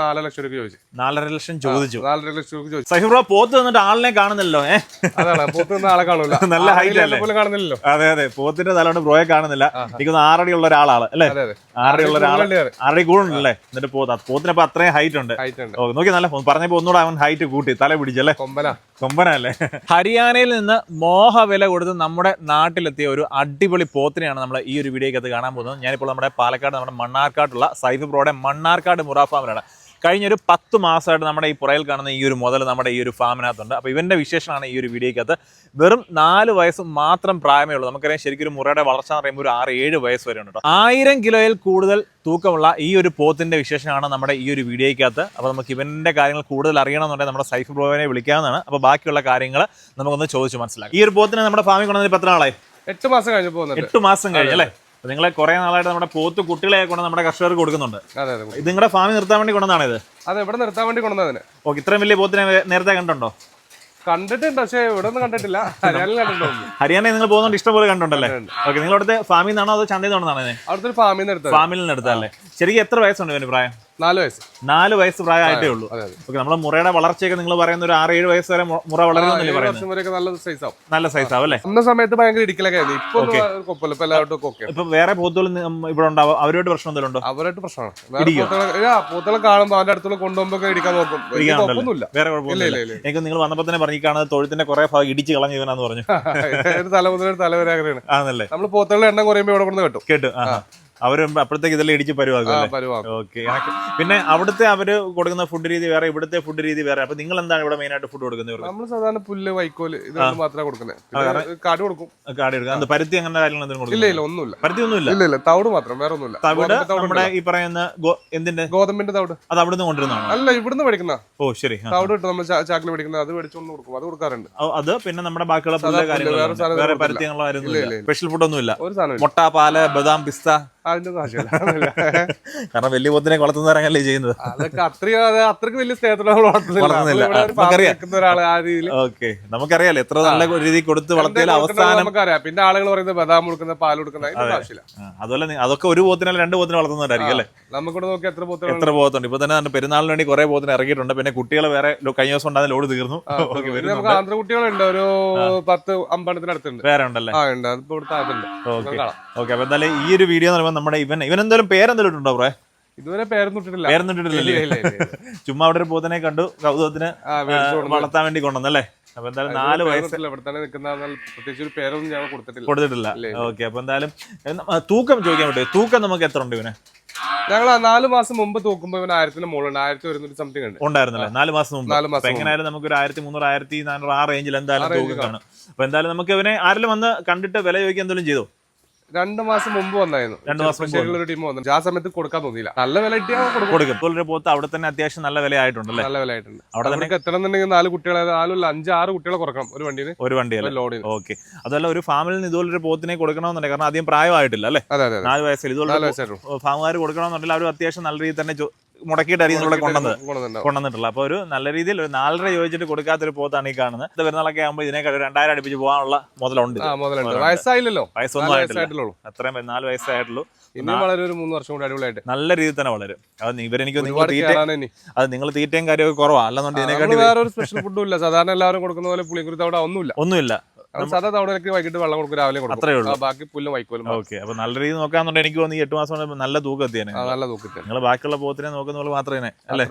നാലര ലക്ഷം രൂപ ചോദിച്ചു. നാലര ലക്ഷം ചോദിച്ചു. നാലര ലക്ഷം രൂപ ചോദിച്ചു. സഹിബ്രോ ബ്രോ പോത്ത് വന്നിട്ട് ആളിനെ കാണുന്നില്ലല്ലോ ആളെ കാണൂല. നല്ല ഹൈറ്റ് അല്ലേ? എന്നെ പോലും കാണുന്നില്ലല്ലോ. അതെ അതെ. പോത്തിന്റെ തലോണ്ട് ബ്രോയെ കാണുന്നില്ല. എനിക്കൊന്ന് ആറടി ഉള്ള ഒരാളാണ് അല്ലേ? അതെ അതെ. ആറടി ഉള്ള ഒരാൾ ആറടി കൂടുണ്ടല്ലേ എന്നിട്ട് പോത്ത് പോത്തിനപ്പോ അത്രയും ഹൈറ്റ് ഉണ്ട്. ഹൈറ്റ് ഉണ്ട്. ഓ നോക്കി നല്ല പറഞ്ഞപ്പോ ഒന്നുകൂടെ അവൻ ഹൈറ്റ് കൂട്ടി തല പിടിച്ചല്ലേ കൊമ്പന. അല്ലേ ഹരിയാനയിൽ നിന്ന് മോഹ വില കൊടുത്ത് നമ്മുടെ നാട്ടിലെത്തിയ ഒരു അടിപൊളി പോത്തിനെയാണ് നമ്മൾ ഈ ഒരു വീഡിയോക്കകത്ത് കാണാൻ പോകുന്നത്. ഞാനിപ്പോൾ നമ്മുടെ പാലക്കാട് നമ്മുടെ മണ്ണാർക്കാട്ടുള്ള സൈഫ് ബ്രോയുടെ മണ്ണാർക്കാട് മുറ ഫാമിലാണ് കഴിഞ്ഞൊരു പത്ത് മാസമായിട്ട് നമ്മുടെ ഈ പുറയിൽ കാണുന്ന ഈ ഒരു മുതൽ നമ്മുടെ ഈ ഒരു ഫാമിനകത്തുണ്ട്. അപ്പോൾ ഇവന്റെ വിശേഷമാണ് ഈ ഒരു വീഡിയോയ്ക്കകത്ത് വെറും നാല് വയസ്സ് മാത്രം പ്രായമേ ഉള്ളൂ. നമുക്കറിയാം ശരിക്കും ഒരു മുറയുടെ വളർച്ച എന്ന് പറയുമ്പോൾ ഒരു ആറ് ഏഴ് വയസ്സ് വരെ ഉണ്ട് ആയിരം കിലോയിൽ കൂടുതൽ തൂക്കമുള്ള ഈ ഒരു പോത്തിന്റെ വിശേഷമാണ് നമ്മുടെ ഈ ഒരു വീഡിയോയ്ക്കകത്ത് അപ്പോൾ നമുക്ക് ഇവന്റെ കാര്യങ്ങൾ കൂടുതൽ അറിയണമെന്നുണ്ടെങ്കിൽ നമ്മുടെ സൈഫ് ബ്രോവിനെ വിളിക്കാവുന്നതാണ്. അപ്പോൾ ബാക്കിയുള്ള കാര്യങ്ങൾ നമുക്കൊന്ന് ചോദിച്ച് മനസ്സിലാക്കാം. ഈ ഒരു പോത്തിനെ നമ്മുടെ ഫാമിൽ കൊണ്ടുവന്നിട്ട് എത്ര നാളായി? എട്ട് മാസം കഴിഞ്ഞ് പോകുന്നത് എട്ട് മാസം കഴിഞ്ഞ് അല്ലേ? അപ്പോൾ നിങ്ങളെ കുറേ നാളായിട്ട് നമ്മുടെ പോത്ത് കുട്ടികളെ കൊണ്ട് നമ്മുടെ കർഷകർക്ക് കൊടുക്കുന്നുണ്ട്. അതെ അതെ ഇത് നിങ്ങളുടെ ഫാമിൽ നിർത്താൻ വേണ്ടി കൊണ്ടുവന്നാണ് ഇത്? അതെ ഇവിടെ നിർത്താൻ വേണ്ടി കൊണ്ടുവന്നതിന് ഓക്കെ ഇത്രയും വലിയ പോത്തിനെ നേരത്തെ കണ്ടുണ്ടോ കണ്ടിട്ടുണ്ട് പക്ഷേ ഇവിടെ ഒന്നും കണ്ടിട്ടില്ല. ഹരിയാനയിൽ ഹരിയാന നിങ്ങൾ പോകുന്നുണ്ട് ഇഷ്ടംപോലെ കണ്ടുണ്ടല്ലേ ഓക്കെ നിങ്ങൾ അവിടുത്തെ ഫാമിൽ നിന്നാണോ അതോ ചന്തയിൽ നിന്നാണോ അവിടുത്തെ ഫാമിൽ നിന്ന് എടുത്തത്. ഫാമിൽ നിന്ന് എടുത്തല്ലേ ശരിക്കും എത്ര വയസ്സുണ്ട് ഇവന് പ്രായം? നാല് വയസ്സ്. നാല് വയസ്സ് പ്രായമായിട്ടേ ഉള്ളൂ. ഓക്കെ നമ്മുടെ മുറയുടെ വളർച്ചയൊക്കെ നിങ്ങൾ പറയുന്ന ഒരു ആറ് ഏഴ് വയസ്സ് വരെ മുറ പറയുന്നത്? നല്ല സൈസ് ആവും. നല്ല സൈസ് ആവും അല്ലേ? അന്ന സമയത്ത് ഭയങ്കര ഇടിക്കലൊക്കെ ആയിരുന്നു. ഇപ്പൊ കുഴപ്പമില്ല. ഇപ്പൊ എല്ലാവരും ഓക്കെ. ഇപ്പൊ വേറെ പോത്തുകൾ ഇവിടെ ഉണ്ടാവും? അവരോട് പ്രശ്നം എന്തെങ്കിലും ഉണ്ടോ? അവരായിട്ട് പ്രശ്നമാണ്. പോത്തുകളെ കാണുമ്പോൾ അവന്റെ അടുത്തുള്ള കൊണ്ടുപോകുമ്പോ ഇടിക്കാൻ നോക്കും. വേറെ എനിക്ക് നിങ്ങൾ വന്നപ്പോ തന്നെ പറഞ്ഞു കാണുന്നത് തൊഴുത്തിന്റെ കുറെ ഭാഗം ഇടിച്ച് കളഞ്ഞു ഇവനാന്ന് പറഞ്ഞു. തല മുതൽ ആണല്ലേ? നമ്മൾ പോത്തുകളുടെ എണ്ണം കുറയുമ്പോൾ ഇവിടെ കൊണ്ട് കേട്ടു. കേട്ടു. അവർ അപ്പോഴത്തേക്ക് ഇതെല്ലാം ഇടിച്ച് പരുവാക്കും. ഓക്കെ പിന്നെ അവിടുത്തെ അവർ കൊടുക്കുന്ന ഫുഡ് രീതി വേറെ ഇവിടുത്തെ ഫുഡ് രീതി വേറെ. അപ്പൊ നിങ്ങൾ എന്താണ് ഇവിടെ മെയിൻ ആയിട്ട് ഫുഡ് കൊടുക്കുന്നത് നമ്മൾ സാധാരണ പുല്ല് വൈക്കോൽ ഇത് മാത്രമേ കൊടുക്കുന്നത്. കാട് കൊടുക്കും. കാടി അത് പരുത്തി അങ്ങനെ കാര്യങ്ങൾ ഇല്ല ഇല്ല ഒന്നുമില്ല. പരുത്തി ഒന്നുമില്ല? ഇല്ല ഇല്ല തവിട് മാത്രം വേറെ ഒന്നുമില്ല. തവിട് നമ്മുടെ ഈ പറയുന്ന എന്തിന്റെ? ഗോതമ്പിന്റെ തവിട്. അത് അവിടുന്ന് കൊണ്ടുവരുന്നതാണ്? അല്ല ഇവിടുന്ന് മേടിക്കുന്ന. ഓ ശരി. തവിട് കിട്ടും നമ്മൾ ചാക്കിൽ മേടിക്കുന്നത് അത് മേടിച്ചൊന്ന് കൊടുക്കും. അത് കൊടുക്കാറുണ്ട്. അത് പിന്നെ നമ്മുടെ ബാക്കിയുള്ള പുല്ല് കാര്യങ്ങൾ വേറെ പരുത്തി സ്പെഷ്യൽ ഫുഡൊന്നുമില്ല ഒരു സാധനം മുട്ട പാൽ ബദാം പിസ്ത അതിന്റെ ആവശ്യമില്ല കാരണം വലിയ പോത്തിനെ വളർത്തുന്നവരങ്ങനല്ലേ ചെയ്യുന്നത്? അതൊക്കെ അത്രയും അത് അത്രയ്ക്ക് വലിയ സ്നേഹത്തോടെ വളർത്തുന്നില്ല. ഒരാൾ ആ രീതിയിൽ ഓക്കെ. നമുക്കറിയാലോ എത്ര നല്ല രീതിയിൽ കൊടുത്ത് വളർത്തിയാൽ അവസാനം നമുക്കറിയാം. പിന്നെ ആളുകൾ പറയുന്നത് ബദാം കൊടുക്കുന്ന പാൽ കൊടുക്കുന്ന ആവശ്യമില്ല. അതുപോലെ അതൊക്കെ ഒരു പോത്തിനല്ല രണ്ട് പോത്തിനെ വളർത്തുന്നവരായിരിക്കും അല്ലേ? നമുക്കിവിടെ നോക്കി എത്ര പോത്തിന് എത്ര പോത്തുണ്ട് ഇപ്പൊ തന്നെ പെരുന്നാളിന് വേണ്ടി കുറെ പോത്തിന് ഇറക്കിയിട്ടുണ്ട്. പിന്നെ കുട്ടികളെ വേറെ കഴിഞ്ഞ ദിവസം ഉണ്ടാകുന്ന ലോഡ് തീർന്നു. നമുക്ക് ആന്ധ്ര കുട്ടികളുണ്ട്. ഒരു പത്ത് അമ്പലത്തിനടുത്തുണ്ട്. വേറെ ഉണ്ടല്ലേ? ആ ഉണ്ട്. അതിപ്പോ ഇവിടുത്തെ അതുണ്ട് ഓക്കെ. ഓക്കെ അപ്പൊ എന്തായാലും ഈ ഒരു വീഡിയോ എന്ന് പറയുമ്പോൾ നമ്മുടെ ഇവൻ ഇവൻ എന്തായാലും പേരെന്തെങ്കിലും ഉണ്ടോ ബ്രേ? ഇതുവരെ പേരൊന്നും ഇട്ടിട്ടില്ല. പേരൊന്നും ഇട്ടിട്ടില്ലല്ലേ ഇല്ല, ഇല്ല, ഇല്ല, ഇല്ല. ചുമ്മാ അവിടെ ഒരു പോത്തിനെ കണ്ടു കൗതുകത്തിന്. വളർത്താൻ വേണ്ടി കൊണ്ടുവന്നല്ലേ അപ്പൊ എന്തായാലും നാല് വയസ്സ് പ്രത്യേകിച്ച് ഒരു പേരൊന്നും കൊടുത്തിട്ടില്ല. ഓക്കെ അപ്പൊ എന്തായാലും തൂക്കം ചോദിക്കാൻ പറ്റുമോ? തൂക്കം നമുക്ക് എത്ര ഉണ്ട് ഇവനെ? ഞങ്ങൾ നാല് മാസം മുമ്പ് തൂക്കുമ്പോ ഇവന് ആയിരത്തിന് മുകളിലുണ്ട്. ആയിരത്തി ഒരുന്നൂറ്റി സംതിങ് ഉണ്ട്. ഉണ്ടായിരുന്നല്ലേ? നാല് മാസം മുമ്പ്. നാല് മാസം എങ്ങനെയായാലും നമുക്ക് ഒരു ആയിരത്തി മുന്നൂറ് ആയിരത്തി നാനൂറ് ആ റേഞ്ചിൽ എന്തായാലും തൂക്കം കാണും. അപ്പൊ എന്തായാലും നമുക്ക് ഇവനെ ആരെങ്കിലും വന്ന് കണ്ടിട്ട് വില ചോദിക്കാൻ എന്തെങ്കിലും ചെയ്തോ? രണ്ട് മാസം മുമ്പ് വന്നായിരുന്നു. രണ്ട് മാസം ഒരു ടീം വന്നു ആ സമയത്ത് കൊടുക്കാൻ തോന്നിയില്ല. നല്ല വില കിട്ടിയാൽ കൊടുക്കും. പോത്ത് അവിടെ തന്നെ അത്യാവശ്യം നല്ല വില ആയിട്ടുണ്ട് നല്ല വില ആയിട്ടുണ്ട്. അവിടെ തന്നെ അവർക്ക് എത്തണം എന്നുണ്ടെങ്കിൽ നാല് കുട്ടികളെ നാലല്ല അഞ്ച് ആറ് കുട്ടികളെ കുറക്കണം ഒരു വണ്ടിയിൽ. ഒരു വണ്ടി ലോഡിന്. ഓക്കെ. അതല്ല ഒരു ഫാമിൽ നിന്ന് ഇതുപോലെ ഒരു പോത്തിനെ കൊടുക്കണമെന്നുണ്ടെങ്കിൽ കാരണം ആദ്യം പ്രായമായിട്ടില്ല അല്ലേ? അതെ അതെ അതെ. നാല് വയസ്സിൽ ഇതുപോലെ ഫാമുകാർ കൊടുക്കണമെന്നുണ്ടെങ്കിൽ അവർ അത്യാവശ്യം നല്ല രീതിയിൽ തന്നെ മുടക്കിയിട്ടായിരിക്കും ഇവിടെ കൊണ്ടുവന്നത് കൊണ്ടുവന്നിട്ടുണ്ടാവും കൊണ്ടുവന്നിട്ടുള്ളത്. അപ്പോൾ ഒരു നല്ല രീതിയിൽ ഒരു നാലര ചോദിച്ചിട്ട് കൊടുക്കാത്തൊരു പോത്താണ് ഈ കാണുന്നത്. ഇത് പെരുന്നാളൊക്കെ ആകുമ്പോൾ ഇതിനേക്കാൾ ഒരു രണ്ടായിരം അടുപ്പിച്ച് പോകാനുള്ള മുതലുണ്ട് വയസ്സായില്ലല്ലോ? വയസ്സൊന്നും ആയിട്ടുള്ളൂ ആയിട്ടില്ല. അത്രയും നാല് വയസ്സായിട്ടുള്ളൂ. നല്ല രീതിയിൽ തന്നെ വളരും. അത് ഇവരെനിക്ക് അത് നിങ്ങൾ തീറ്റയും കാര്യമൊക്കെ കുറവാണ് അല്ലെന്നുണ്ടെങ്കിൽ നമ്മൾ ഇതിനെക്കാട്ടി വേറെ സ്പെഷ്യൽ ഫുഡും ഇല്ല. സാധാരണ എല്ലാവരും കൊടുക്കുന്ന പോലെ അവിടെ ഒന്നുമില്ല. ഒന്നുമില്ല. സാധാ തവണക്ക് വൈകിട്ട് വെള്ളം കൊടുക്കും രാവിലെ കൊടുക്കും. അത്രേ ഉള്ളൂ. ബാക്കി പുല്ലും വൈക്കോലും ഓക്കെ അപ്പൊ നല്ല രീതിയിൽ നോക്കാന്നുണ്ടെങ്കിൽ എനിക്ക് തോന്നി ഈ എട്ട് മാസം കൊണ്ട് നല്ല തൂക്കം എത്തിയേനെ. നല്ല തൂക്കത്തിൽ നിങ്ങൾ ബാക്കിയുള്ള പോത്തിനെ നോക്കുന്ന പോലെ മാത്രമേ അല്ലേ?